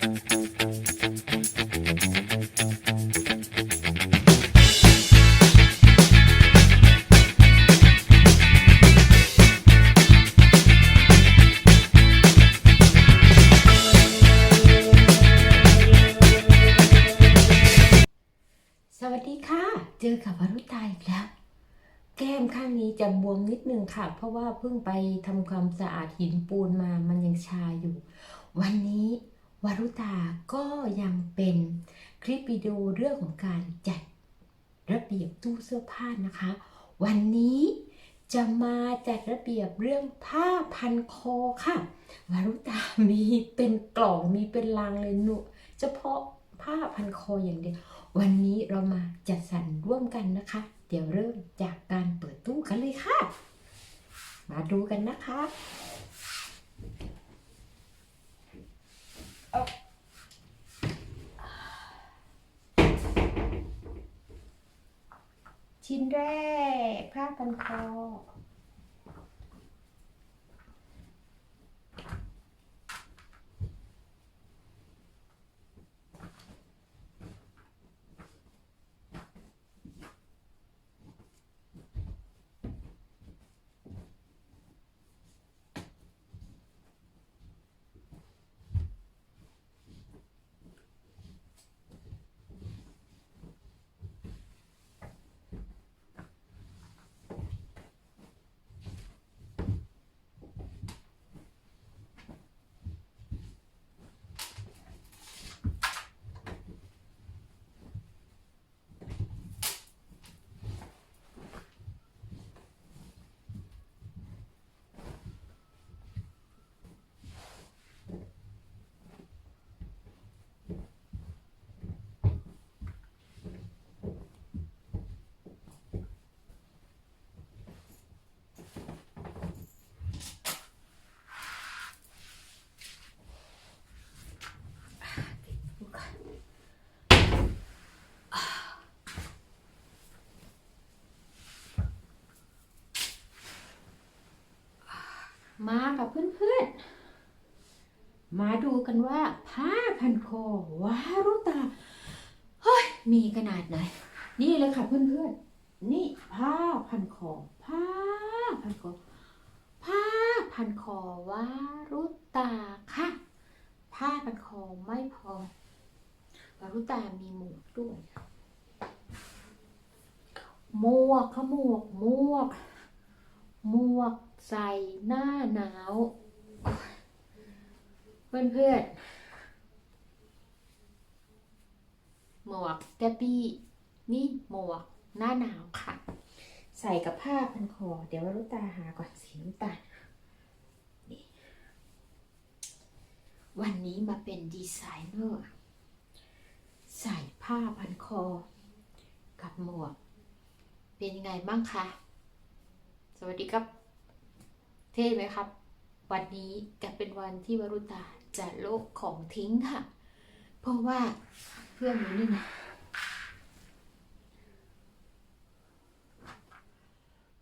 สวัสดีค่ะ เจอกับวรุตาอีกแล้ว แก้มข้างนี้จะบวมนิดนึงค่ะ เพราะว่าเพิ่งไปทำความสะอาดหินปูนมามันยังชาอยู่ วันนี้ วารุตาก็ยังเป็นคลิปวิดีโอเรื่องของการจัดระเบียบตู้เสื้อผ้านะคะ วันนี้จะมาจัดระเบียบเรื่องผ้าพันคอค่ะ วารุตามีเป็นกล่องมีเป็นลังเลยหนูเฉพาะผ้าพันคออย่างเดียว วันนี้เรามาจัดสรรร่วมกันนะคะ เดี๋ยวเริ่มจากการเปิดตู้กันเลยค่ะ มาดูกันนะคะเอา ชิ้นแรกผ้าพันคอ มากับเพื่อนๆ มาดูกันว่า ผ้าพันคอวารุตาเฮ้ยมีขนาดไหน นี่เลยค่ะเพื่อนๆ นี่ผ้าพันคอ ผ้าพันคอ ผ้าพันคอวารุตาค่ะ ผ้าพันคอไม่พอวารุตามีหมวกด้วยหมวกค่ะหมวกหมวกหมวก ใส่หน้าหนาว เพื่อนเพื่อนหมวกแกปปี้นี่หมวกหน้าหนาวค่ะ ใส่กับผ้าพันคอ เดี๋ยววรุตาหาก่อนสีน้ำตาลนี่วันนี้มาเป็นดีไซเนอร์ใส่ผ้าพันคอ กับหมวก เป็นยังไงบ้างคะ สวัสดีครับ เท่ไหมครับ วันนี้จะเป็นวันที่วรุตาจะโลกของทิ้งค่ะ เพราะว่าเพื่อนหนูนี่นะ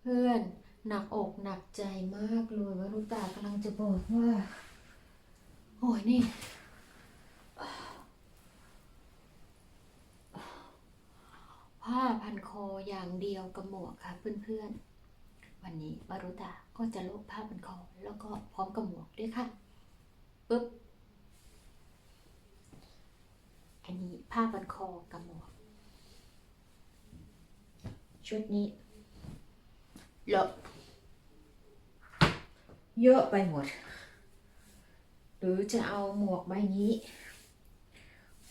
เพื่อนหนักอกหนักใจมากเลยวรุตากำลังจะบอกว่าโอ้ยนี่ผ้าพันคออย่างเดียวกับหมวกค่ะเพื่อนๆ วันนี้มารุตา ก็จะลบผ้าพันคอแล้วก็พร้อมกับหมวกด้วยค่ะปึ๊บอันนี้ผ้าพันคอกับหมวก ชุดนี้เลอะเยอะไปหมด หรือจะเอาหมวกใบนี้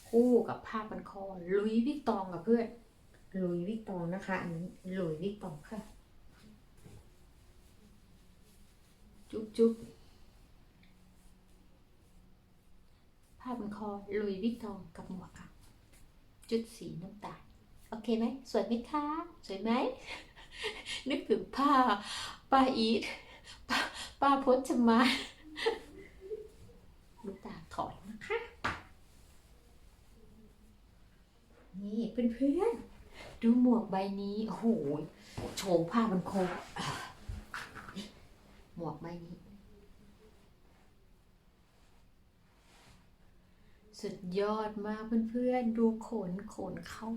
คู่กับผ้าพันคอลุยวิกตองกับเพื่อนลุยวิกตองนะคะ อันนี้ลุยวิกตองค่ะ จุ๊บจุ๊บผ้าพันคอลุยวิกตองกับหมวกค่ะ จุดสีน้ำตาล โอเคไหม สวยไหมคะ สวยไหม นึกถึงผ้า ป้าอีทป้าป้าพจมาลูกตาถอยนะคะ นี่เพื่อนๆ ดูหมวกใบนี้ โอ้โห โชว์ผ้าบันคอ หมวกใบนี้ สุดยอดมากเพื่อนๆ ดูขนขนเขา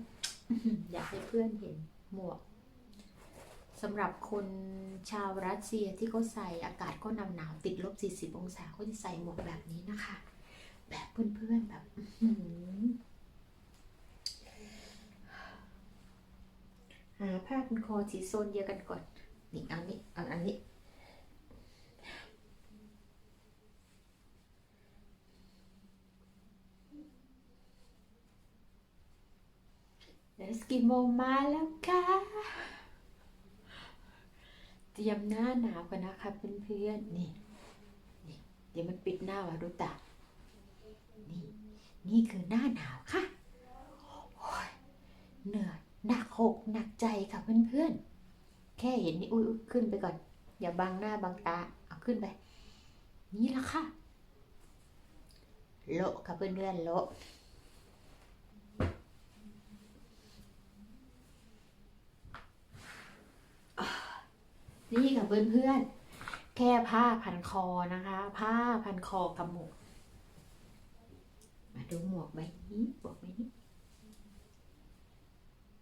อยากให้เพื่อนเห็นหมวกสำหรับคนชาวรัสเซียที่เขาใส่อากาศก็นาวหนาวติดลบ 40 องศาเขาจะใส่หมวกแบบนี้นะคะ แบบเพื่อนๆแบบหือหาผ้าพันคอสีโซนเดียวกันก่อน นี่เอานี้เอาอันนี้ เอสกิโมมาแล้วค่ะเตรียมหน้าหนาวกันนะคะเพื่อนๆนี่นี่ เดี๋ยวมันปิดหน้าวารุตะนี่นี่คือหน้าหนาวค่ะโอ้ยเหนื่อยหนักหกหนักใจค่ะเพื่อนๆแค่เห็นนี่อุ้ยอุ๊ยขึ้นไปก่อน อย่าบังหน้าบังตาเอาขึ้นไป นี่ละค่ะโละค่ะเพื่อนๆโละ นี่ค่ะเพื่อนๆ แค่ผ้าพันคอนะคะ ผ้าพันคอกับหมวก มาดูหมวกใบนี้หมวกใบนี้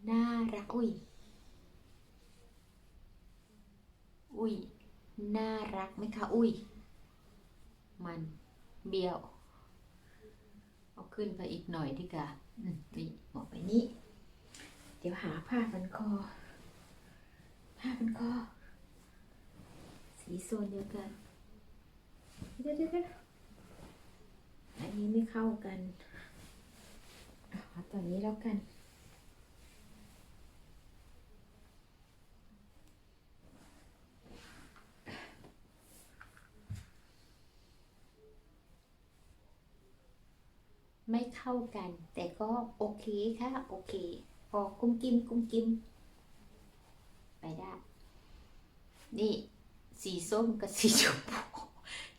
น่ารัก อุ้ย อุ้ย น่ารักไหมคะ อุ้ย มันเบี้ยว เอาขึ้นไปอีกหน่อยดีกว่าอืมนี่หมวกใบนี้ เดี๋ยวหาผ้าพันคอ ผ้าพันคอ สีโซนเดียวกันเดี๋ยวเดี๋ยวเดี๋ยวอันนี้ไม่เข้ากันเอาตัวนี้แล้วกัน ไม่เข้ากัน แต่ก็โอเคค่ะ โอเค พอกุ้มกิมกุ้มกิมไปได้ นี่ สีส้มกับสีชมพู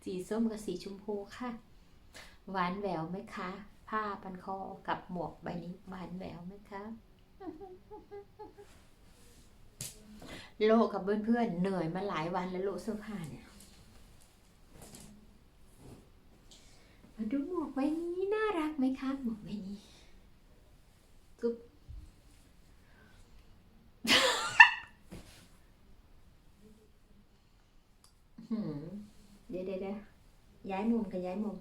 สีส้มกับสีชมพูค่ะ หวานแหววไหมคะ ผ้าพันคอกับหมวกใบนี้หวานแหววไหมคะ โลกกับเพื่อนๆเหนื่อยมาหลายวันแล้วโลเสื้อผ้าเนี่ยมาดูหมวกใบนี้น่ารักไหมคะหมวกใบนี้กึบ หืม เดี๋ยวเดี๋ยวเดี๋ยวย้ายมุมกับย้ายมุม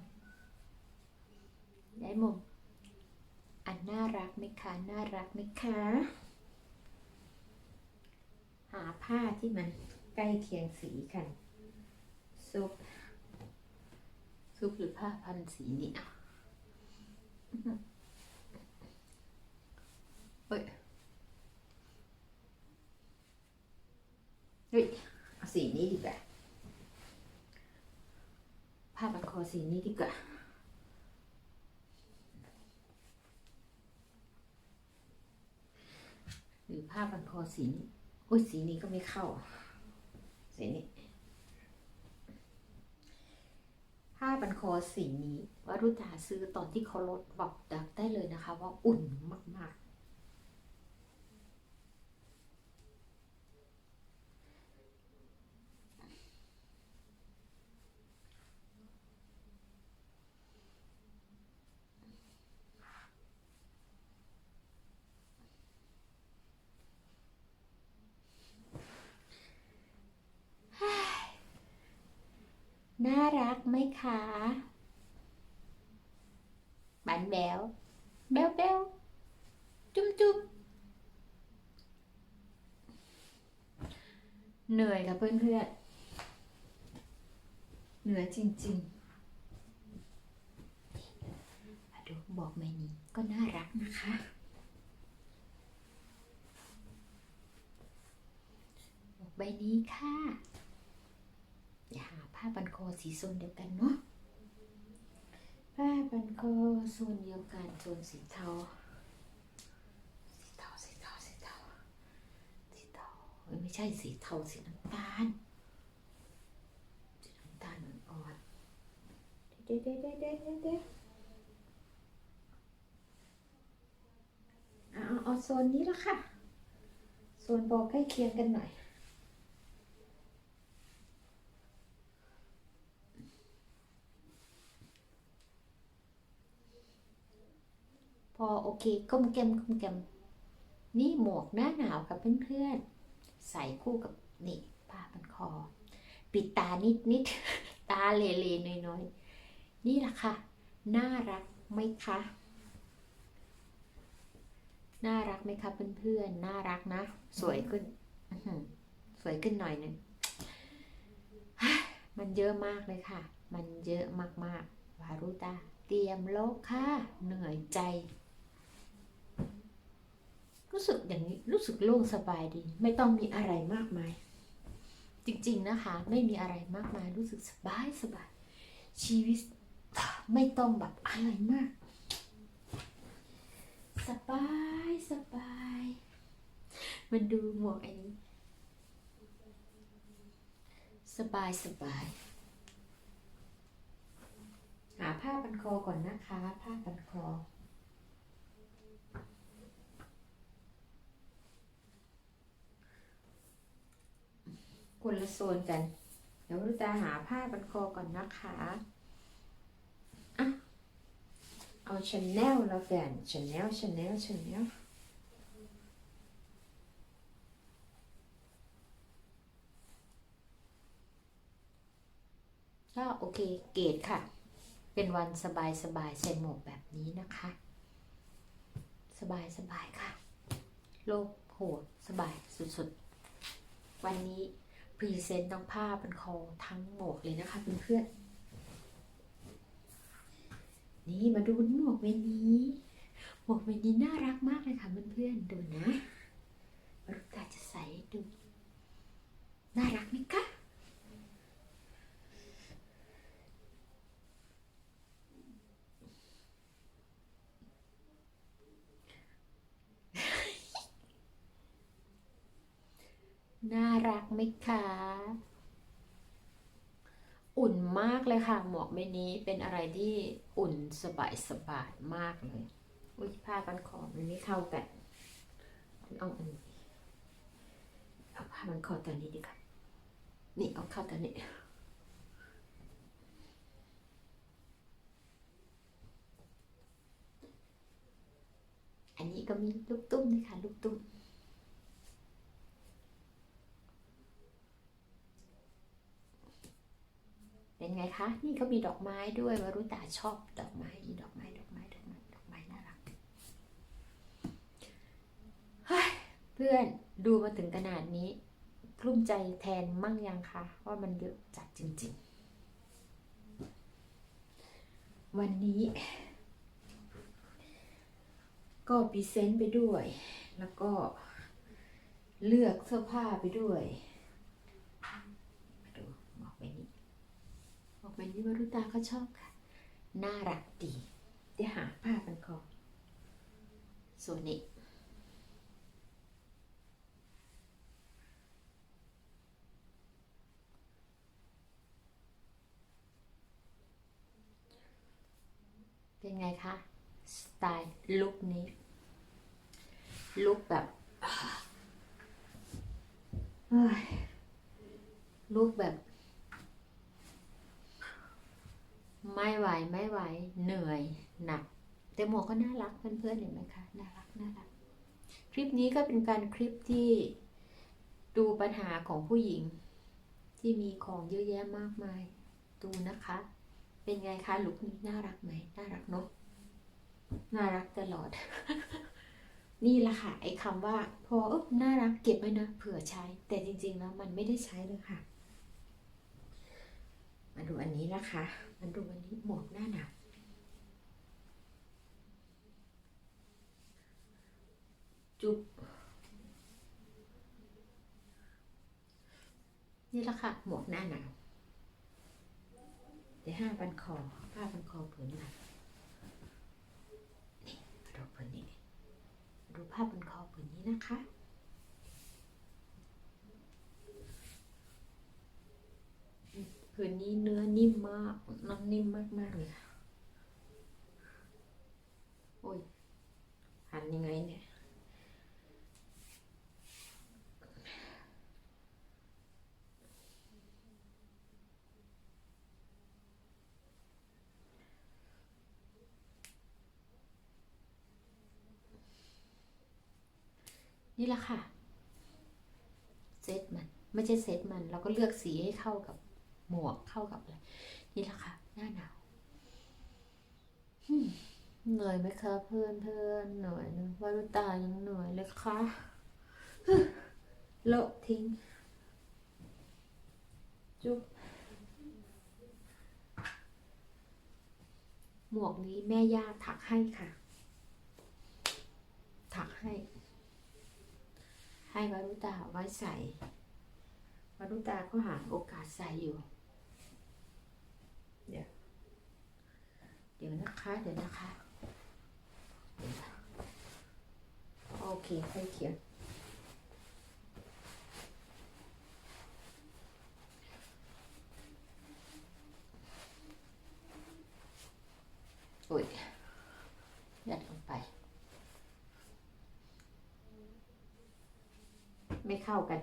ย้ายมุม อันน่ารักไหมคะ น่ารักไหมคะ หาผ้าที่มันใกล้เคียงสีกัน ซุป ซุปหรือผ้าพันสีนี่อะเฮ้ย เฮ้ย เอาสีนี้ดีกว่า ผ้าพันคอ สีนี้ดีกว่าหรือผ้าพันคอสีนี้อุ้ยสีนี้ก็ไม่เข้า สีนี้ ผ้าพันคอสีนี้วรุตาซื้อตอนที่เขาลดบอกดักได้เลยนะคะ ว่าอุ่นมากๆ น่ารักไหม คะบันแบวแบวแบวจุ๊บจุ๊บเหนื่อยกับเพื่อนเพื่อนเหนื่อยจริงๆดูบอกใบนี้ก็น่ารักนะคะ บอกใบนี้ค่ะ อย่าหา ผ้าบันคอสีโซนเดียวกันเนาะผ้าบันคอโซนเดียวกันโซนสีเทาสีเทาสีเทาสีเทาสีเทาไม่ใช่สีเทาสีน้ำตาลสีน้ำตาลอ่อนเด้เด้เด้เด้เด้เด้เอาเอาเอาโซนนี้ละค่ะ โซนบอกใกล้เคียงกันหน่อย พอโอ เคก้มแกมก้มแกมนี่หมวกหน้าหนาวกับเพื่อนๆ ใส่คู่กับนี่ผ้าพันคอ ปิดตานิดนิดตาเลเลน้อยๆ นี่แหละค่ะ น่ารักไหมคะ น่ารักไหมคะเพื่อนๆ น่ารักนะ สวยขึ้น สวยขึ้นหน่อยหนึงมันเยอะมากเลยค่ะ มันเยอะมากๆ วารุตา เตรียมโลกค่ะ เหนื่อยใจ รู้สึกอย่างนี้รู้สึกโล่งสบายดี ไม่ต้องมีอะไรมากมาย จริงๆนะคะ ไม่มีอะไรมากมายรู้สึกสบายสบายชีวิตไม่ต้องแบบอะไรมาก สบายสบาย มันดูหมวกอันนี้ สบายสบาย หาผ้าพันคอก่อนนะคะ ผ้าพันคอ คนละโซนกัน เดี๋ยวเราจะหาผ้าพันคอก่อนนะคะอะเอาชาแนลแล้วกันชาแนลชาแนลชาแนลก็โอเคเกรดค่ะ เป็นวันสบายสบายๆใส่หมวกแบบนี้นะคะ สบายสบายค่ะ โลกโหดสบายสุดๆ วันนี้ พรีเซนต์ทั้งผ้าเป็นคอทั้งหมวกเลยนะคะเพื่อนๆนี่มาดูหมวกใบนี้หมวกใบนี้น่ารักมากเลยค่ะเพื่อนๆดูนะลูกตาจะใส่ดู น่ารักไหมคะ น่ารัก ไหมคะ อุ่นมากเลยค่ะ หมวกใบนี้เป็นอะไรที่อุ่นสบายสบายมากเลย อุ้ยผ้ากันคอมันไม่เข้ากันเอาอันนี้เอาผ้ามันคอตัวนี้ดีกว่านี่เอาเข้าตัวนี้อันนี้ก็มีลูกตุ้มด้วยค่ะลูกตุ้ม เป็นไงคะ นี่เขามีดอกไม้ด้วยวารุตาชอบดอกไม้มีดอกไม้ดอกไม้ดอกไม้ดอกไม้น่ารักเฮ้ยเพื่อนดูมาถึงขนาดนี้กลุ้มใจแทนมั่งยังคะว่ามันเยอะจัดจริง ๆ วันนี้ ก็พรีเซนต์ไปด้วย แล้วก็เลือกเสื้อผ้าไปด้วยมาดูหมอกใบนี้ ออก มาที่วรุตาก็ชอบค่ะ น่ารักดีเดี๋ยวหาผ้าพันคอส่วนนี้เป็นไงคะ สไตล์ลุคนี้ ลุคแบบลุคแบบ ไม่ไหวไม่ไหว เหนื่อยหนัก แต่หมวกก็น่ารักเพื่อนๆเห็นไหมคะน่ารักน่ารัก คลิปนี้ก็เป็นการคลิปที่ดูปัญหาของผู้หญิง ที่มีของเยอะแยะมากมาย ดูนะคะ เป็นไงคะลุคนี้น่ารักไหมน่ารักเนาะน่ารักตลอด นี่แหละค่ะไอ้คำว่า พอเออน่ารักเก็บไว้นะเผื่อใช้ แต่จริงๆแล้วมันไม่ได้ใช้เลยค่ะ มาดูอันนี้นะคะ มาดูอันนี้หมวกหน้าหนาวจุ๊บนี่ละค่ะ หมวกหน้าหนาวเดี๋ยวห้าพันคอผ้าพันคอผืนหนักนี่มาดูผืนนี้ดูผ้าพันคอผืนนี้นะคะ ผืนนี้เนื้อนิ่มมากน้ำนิ่มมากมากๆเลยค่ะ โอ้ยหันยังไงเนี่ย นี่แหละค่ะ เซตมัน ไม่ใช่เซตมัน เราก็เลือกสีให้เข้ากับ หมวกเข้ากับอะไรนี่แหละค่ะ หน้าหนาวอืมเหนื่อยไหมคะเพื่อนเพื่อนเหนื่อยนะวารุตายังเหนื่อยเลยค่ะฮึโละทิ้ง จุ๊บหมวกนี้แม่ย่าถักให้ค่ะ ถักให้ ให้วารุตาไว้ใส่วารุตาก็หาโอกาสใส่อยู่ เดี๋ยว เดี๋ยวนะคะ เดี๋ยวนะคะโอเคค่อยเขียนอุ้ยยัดลงไป ไม่เข้ากัน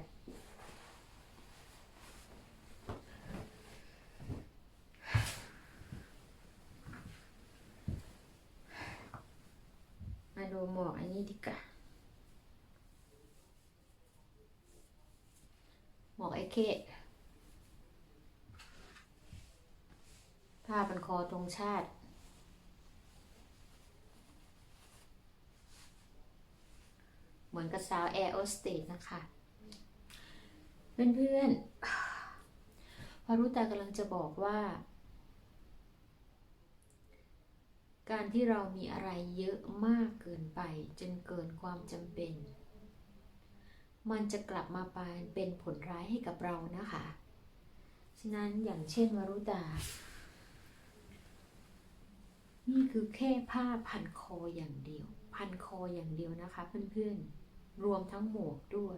มาดูหมวก อันนี้ดีกว่าหมวกไอ้เคผ้าพันคอตรงชาติ เหมือนกับสาวแอร์โอสเตสนะคะ เพื่อนๆพารุตากำลังจะบอกว่า การที่เรามีอะไรเยอะมากเกินไป จนเกินความจำเป็น มันจะกลับมาเป็นผลร้ายให้กับเรานะคะ ฉะนั้นอย่างเช่นวรุตา นี่คือแค่ผ้าพันคออย่างเดียว พันคออย่างเดียวนะคะ เพื่อนๆ รวมทั้งหมวกด้วย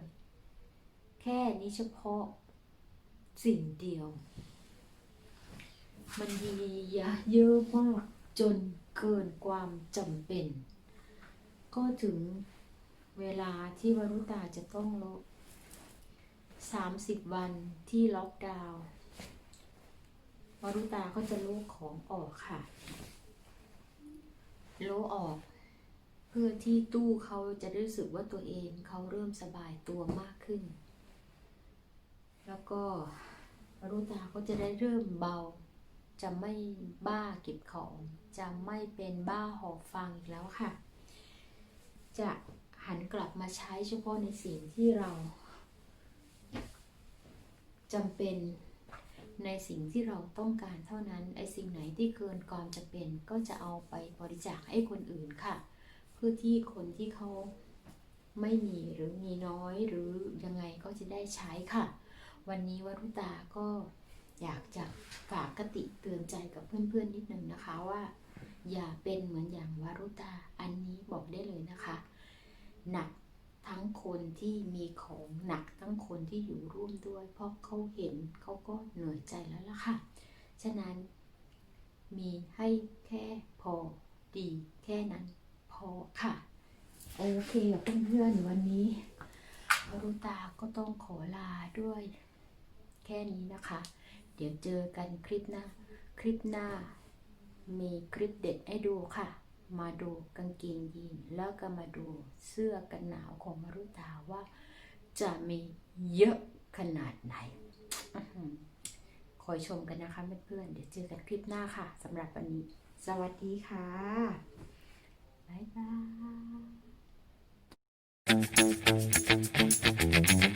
แค่นี้เฉพาะสิ่งเดียว มันดีเยอะมากจน เกินความจำเป็น ก็ถึงเวลาที่วรุตาจะต้องลบ30 วันที่ล็อกดาวน์วรุตาก็จะลูกของออกค่ะ โลออก เพื่อที่ตู้เขาจะได้รู้สึกว่าตัวเองเขาเริ่มสบายตัวมากขึ้น แล้วก็วรุตาก็จะได้เริ่มเบา จะไม่บ้าเก็บของ จะไม่เป็นบ้าหอบฟังอีกแล้วค่ะ จะหันกลับมาใช้เฉพาะในสิ่งที่เราจำเป็นในสิ่งที่เราต้องการเท่านั้น ไอ้สิ่งไหนที่เกินความจำเป็นก็จะเอาไปบริจาคให้คนอื่นค่ะ เพื่อที่คนที่เขาไม่มีหรือมีน้อยหรือยังไงก็จะได้ใช้ค่ะ วันนี้วรุตาก็ อยากจะฝากคติเตือนใจกับเพื่อนๆนิดนึงนะคะว่า อย่าเป็นเหมือนอย่างวารุตาอันนี้บอกได้เลยนะคะ หนักทั้งคนที่มีของหนักทั้งคนที่อยู่ร่วมด้วย เพราะเขาเห็นเขาก็เหนื่อยใจแล้วล่ะค่ะ ฉะนั้นมีให้แค่พอดีแค่นั้นพอค่ะ โอเคกับเพื่อนๆวันนี้วรุตาก็ต้องขอลาด้วยแค่นี้นะคะ เดี๋ยวเจอกันคลิปหน้า คลิปหน้า มีคลิปเด็ดให้ดูค่ะ มาดูกางเกงยีนแล้วก็มาดูเสื้อกันหนาวของมารุตาว่า จะมีเยอะขนาดไหนอคอยชมกันนะคะเพื่อนๆ เดี๋ยวเจอกันคลิปหน้าค่ะสำหรับวันนี้ สวัสดีค่ะ บ๊ายบาย